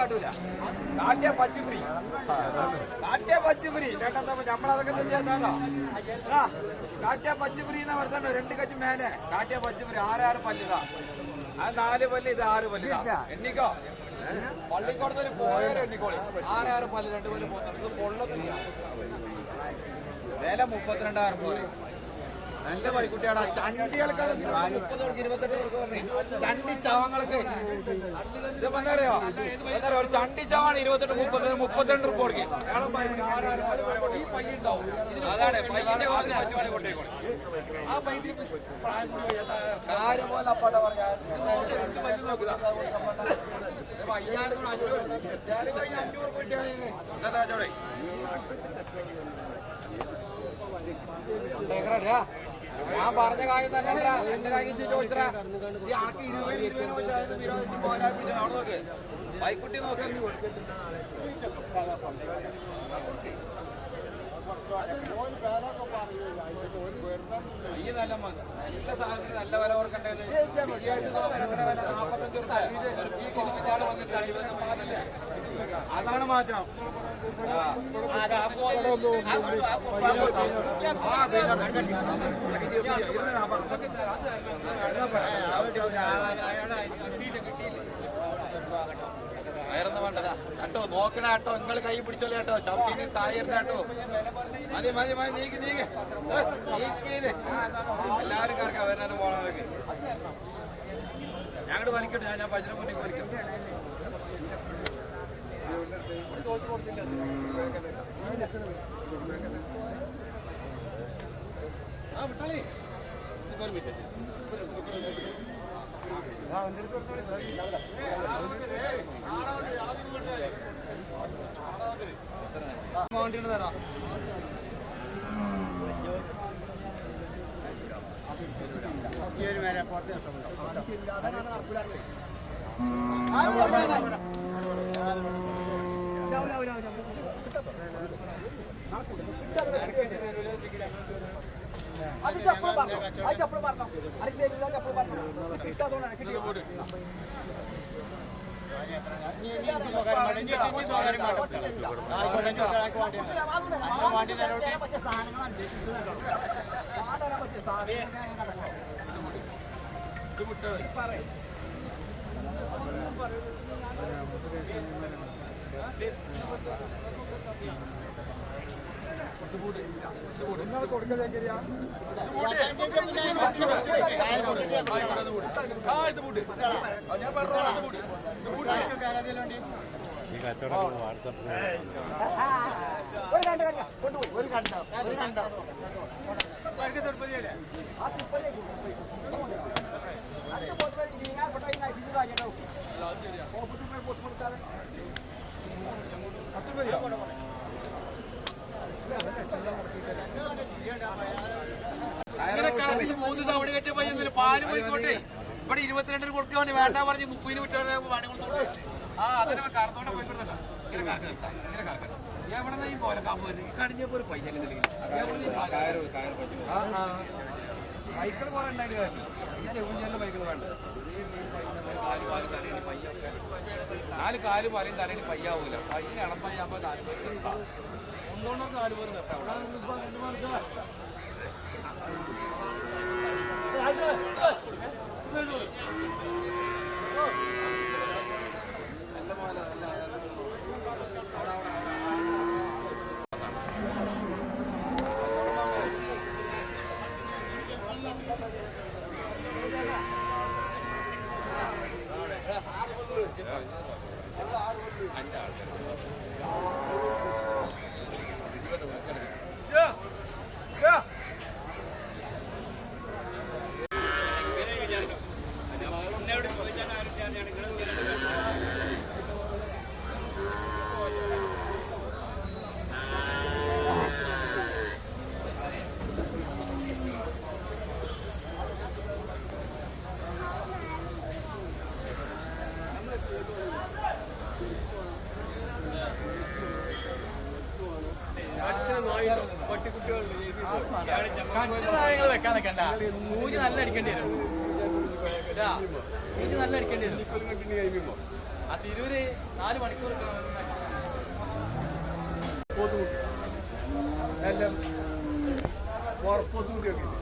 കാട്ടൂല. കാട്ടിയ പച്ചു ഫ്രീ കാട്ടിയ പച്ചു ഫ്രീ ചേട്ടാ നമ്മളതൊക്കെ തന്നെയാണോ കാട്ടിയ പച്ചു ഫ്രീ എന്ന് പറഞ്ഞോ രണ്ട് കച്ച് മേലെ. കാട്ടിയ പച്ചു ഫ്രീ ആറാറ് പല്ലിതാ ആ നാല് പല്ല് ഇത് ആറ് പല്ലിതാ എണ്ണിക്കോ? പള്ളിക്കോടത്തിൽ പോയാലും എണ്ണിക്കോളി. ആറാറ് പല്ല് രണ്ട് പല്ല് പോകുന്നുണ്ട് ഇത് പൊള്ളത്തില്ല. വില മുപ്പത്തിരണ്ടായിരം രൂപ നല്ല പൈക്കുട്ടിയാണ് ചണ്ടികൾക്കാണ് മുപ്പത് കൊടുക്ക് ഇരുപത്തെട്ട് കൊടുക്ക് പറഞ്ഞു ചണ്ടി ചവങ്ങൾക്ക്. ഇത് പറഞ്ഞറിയോ എന്താ ഒരു ചണ്ടി ചവാണ് ഇരുപത്തെട്ട് മുപ്പത് മുപ്പത്തിരണ്ട് രൂപ കൊടുക്കും. അതാണ് പയ്യന്റെ ഭാഗത്ത് പച്ചുവാണി കൊണ്ടേക്കോളി കാര്യം പോലെ അപ്പാട്ട പറയാ അഞ്ഞൂറ് പെട്ടിയാണ് എന്താ ചോടെ കൊണ്ടേക്കറാ ഞാൻ പറഞ്ഞ കാര്യം തന്നെ എന്റെ കാര്യം ചോദിച്ചാ ഈ ആൾക്ക് ഇരുപത് ഇരുപത് വെച്ചാൽ വിരോധിച്ച് പോരാൻ പിടിച്ച അവിടെ നോക്ക്. ബൈക്കുട്ടി നോക്ക്. നല്ല നല്ല നല്ല? അതാണ് മാറ്റം. വയറൊന്നും വേണ്ടതാ. കേട്ടോ നോക്കണ കേട്ടോ നിങ്ങൾ കൈ പിടിച്ചോളൂ കേട്ടോ. ചവിട്ടിന് തായറിന് കേട്ടോ. മതി മതി മതി നീക്ക് നീക്ക്. നീക്കിയത് എല്ലാവരും കറക്കാം വരാനും പോണവർക്ക് ഞങ്ങളുടെ വലിക്കട്ടെ ഞാൻ ഞാൻ ഭജന മുന്നിൽ വലിക്കും. തരാം അത് ചപ്പൾ പറഞ്ഞോ അത് ചപ്പൾ പറഞ്ഞോ അത് തരില്ല ചപ്പൾ പറഞ്ഞോ കിട്ടാത്തോണ്ടാണ് കിട്ടിയത് ഒരു കണ്ട കണ്ട കൊണ്ടുപോയി ഒരു കണ്ട ഒരു കണ്ട ആ. കടലിൽ മൂന്ന് തവണ പോയി പയ്യന്നില്ല പാൽ പോയിക്കോട്ടെ ഇവിടെ ഇരുപത്തിരണ്ടിന് കൊടുക്കാൻ വേണ്ടി വേണ്ട പറഞ്ഞ് മുപ്പതിന് വിട്ടവരെ പണി കൊടുത്തോട്ടെ ആ അതിനെ പോയി പോയിക്കൊടുത്തല്ല ഇങ്ങനെ കറക്കാം ഇങ്ങനെ കറക്കാം എവിടെ നിന്ന് ഈ പോലെ കാമ്പ് വരുന്നത്. കടിഞ്ഞപ്പോ ഒരു പയ്യല്ലേ സൈക്കിൾ കുറെ ഉണ്ടായിട്ട് കാര്യമില്ല ഈ ചെവിഞ്ഞാലും സൈക്കിൾ വേണ്ട നാല് കാൽ തലയിൽ പയ്യൊക്കെ നാല് കാൽ പറയും തലയിൽ പയ്യാവൂല. പയ്യന് ഇളമ്പയ്യാകുമ്പോ നാല് പേര് നിർത്താം. കൊണ്ടോണ്ടവർക്ക് നാല് പേര് നിർത്താം. ಅಂಡ കച്ചവടങ്ങൾ വെക്കാനൊക്കെ ഉണ്ടാ. മൂജ് നല്ല അടിക്കേണ്ടി വരും. ഇതാ നല്ല അടിക്കേണ്ടി വരും. ആ തിരൂര് നാല് മണിക്കൂർ എല്ലാം ഉറപ്പൊന്നും കേൾക്കില്ല